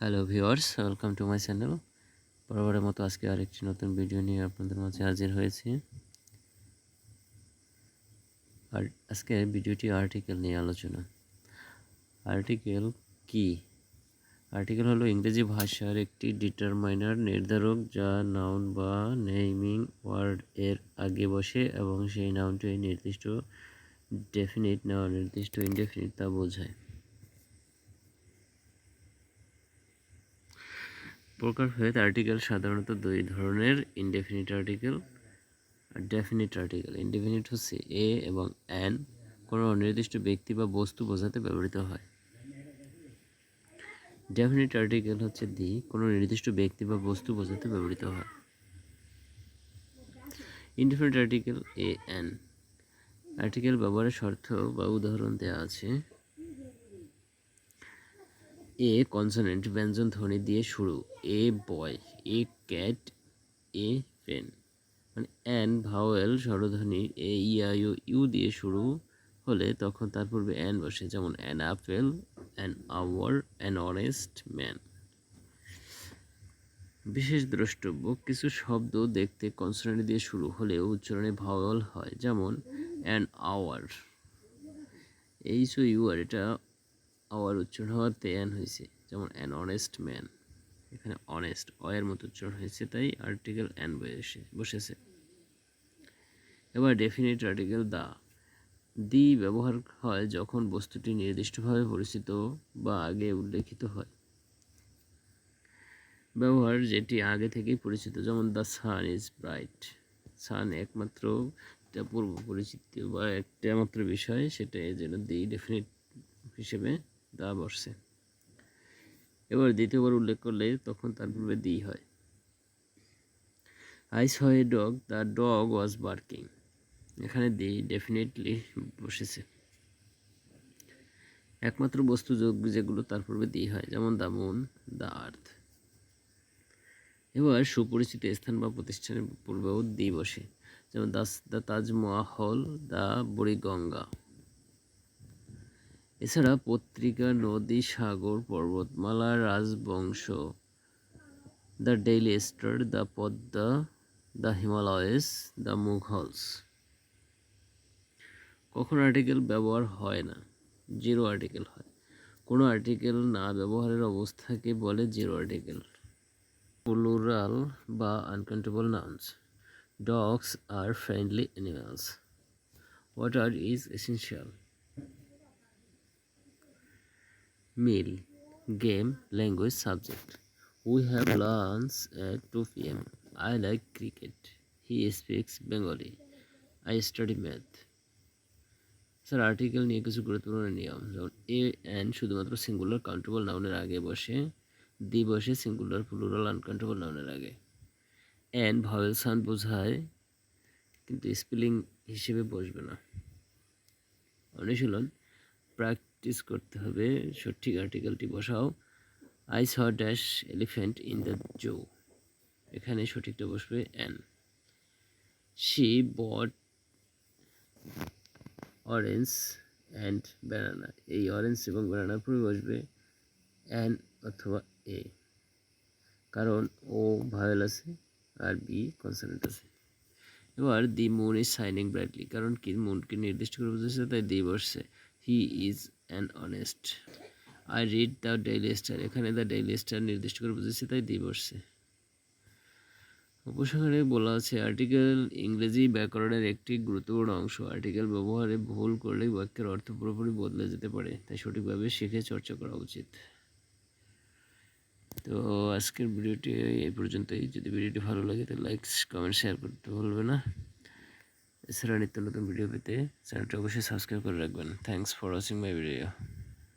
Hello viewers welcome to my channel বরাবরের মতো আজকে আরেকটি নতুন ভিডিও নিয়ে আপনাদের মাঝে হাজির হয়েছি। আর আজকে ভিডিওটি আর্টিকেল নিয়ে আলোচনা। আর্টিকেল কি? আর্টিকেল হলো ইংরেজি ভাষার একটি ডিটারমাইনার নির্ধারক, যা নাউন বা নেইমিং ওয়ার্ড এর আগে বসে এবং সেই নাউনটি নির্দিষ্ট ডেফিনিট নেওয়া নির্দিষ্ট ইনডেফিনিট তা বোঝায়। প্রকারভেদ আর্টিকেল সাধারণত দুই ধরনের ইনডেফিনিট আর্টিকেল আর ডেফিনিট আর্টিকেল ইনডেফিনিট হচ্ছে এ এবং অ্যান কোনো অনির্দিষ্ট ব্যক্তি বা বস্তু বোঝাতে ব্যবহৃত হয়। ডেফিনিট আর্টিকেল হচ্ছে দি কোনো নির্দিষ্ট ব্যক্তি বা বস্তু বোঝাতে ব্যবহৃত হয়। Indefinite article a an article ব্যবহারের শর্ত বা উদাহরণ দেওয়া আছে। এ কনসোনেন্ট ব্যঞ্জন ধ্বনি দিয়ে শুরু। A boy a cat a pen মানে অ্যান ভাওয়েল স্বরধ্বনি এ ইউ ইউ দিয়ে শুরু হলে তখন তার পূর্বে অ্যান বসে। যেমন an apple an hour an honest man বিশেষ দ্রষ্টব্য, কিছু শব্দ দেখতে কনসোনেন্ট দিয়ে শুরু হলেও উচ্চারণে ভাওয়েল হয়। যেমন an hour H U R এটা আওয়ার উচ্চারণ হওয়াতে অ্যান হয়েছে। যেমন অ্যান অনেস্ট ম্যান এখানে অনেস্ট অয়ের মতো উচ্চারণ হয়েছে, তাই আর্টিকেল অ্যান বসে, বসেছে। এবার ডেফিনিট আর্টিকেল দা দি ব্যবহার হয় যখন বস্তুটি নির্দিষ্টভাবে পরিচিত বা আগে উল্লেখিত হয়। ব্যবহার যেটি আগে থেকেই পরিচিত, যেমন the sun is bright sun একমাত্র পূর্ব পরিচিত বা একটা মাত্র বিষয়, সেটা যেন দি ডেফিনিট হিসেবে দা বসছে। এবার দ্বিতীয়বার উল্লেখ করলে তখন তার পূর্বে দি হয়। I saw dog the dog was barking এখানে দি ডেফিনেটলি বসেছে। একমাত্র বস্তু যোগ যেগুলো তার পূর্বে দি হয়, যেমন দ্য মুন দ্য আর্থ এবার সুপরিচিত স্থান বা প্রতিষ্ঠানের পূর্বেও দি বসে। যেমন দাস দ্য তাজমহল দ্য বুড়িগঙ্গা এছাড়া পত্রিকা, নদী, সাগর, পর্বতমালা, রাজবংশ, the daily star, the Padma, the Himalayas, the Mughals. কখন আর্টিকেল ব্যবহার হয় না? জিরো আর্টিকেল হয়। কোনো আর্টিকেল না ব্যবহারের অবস্থাকে বলে জিরো আর্টিকেল প্লুরাল বা uncountable nouns dogs R friendly animals water is essential meal, game, language, subject. We have lunch at 2 pm i like cricket. He speaks bengali. I study math. Sir article নিয়ে কিছু গুরুত্বপূর্ণ নিয়ম। যেমন a an শুধুমাত্র singular countable নাউনের আগে বসে দি বসে সিঙ্গুলার প্লুরাল আনকাউন্টেবল নাউনের আগে। অ্যান ভাওয়েল সাউন্ড বোঝায়, কিন্তু স্পেলিং হিসেবে বসবে না। অনুশীলন প্র্যাকটিস করতে হবে। সঠিক আর্টিকেলটি বসাও। I saw dash elephant in the zoo এখানে সঠিকটা বসবে an she bought orange and banana এই অরেঞ্জ এবং ব্যানানার পরে বসবে অ্যান অথবা এ কারণ ও ভায়োল আছে আর বি কনসোনেন্ট আছে। এবার the moon is shining brightly কারণ কি? মুনকে নির্দিষ্ট করে বুঝেছে তাই দি বসছে। He is an honest I read the Daily Star এখানে দ্য ডেইলি স্টার নির্দিষ্ট করে বুঝেছে তাই দি বসছে। উপসংহারে বলা আছে আর্টিকেল ইংরেজি ব্যাকরণের একটি গুরুত্বপূর্ণ অংশ। আর্টিকেল ব্যবহারে ভুল করলে বাক্যের অর্থ পুরোপুরি বদলে যেতে পারে, তাই সঠিকভাবে শিখে চর্চা করা উচিত। তো আজকের ভিডিওটি এই পর্যন্তই। যদি ভিডিওটি ভালো লাগে তো লাইক কমেন্ট শেয়ার করতে ভুলবে না। এছাড়া নিত্য নতুন ভিডিও পেতে চ্যানেলটি অবশ্যই সাবস্ক্রাইব করে রাখবেন। Thanks for watching my video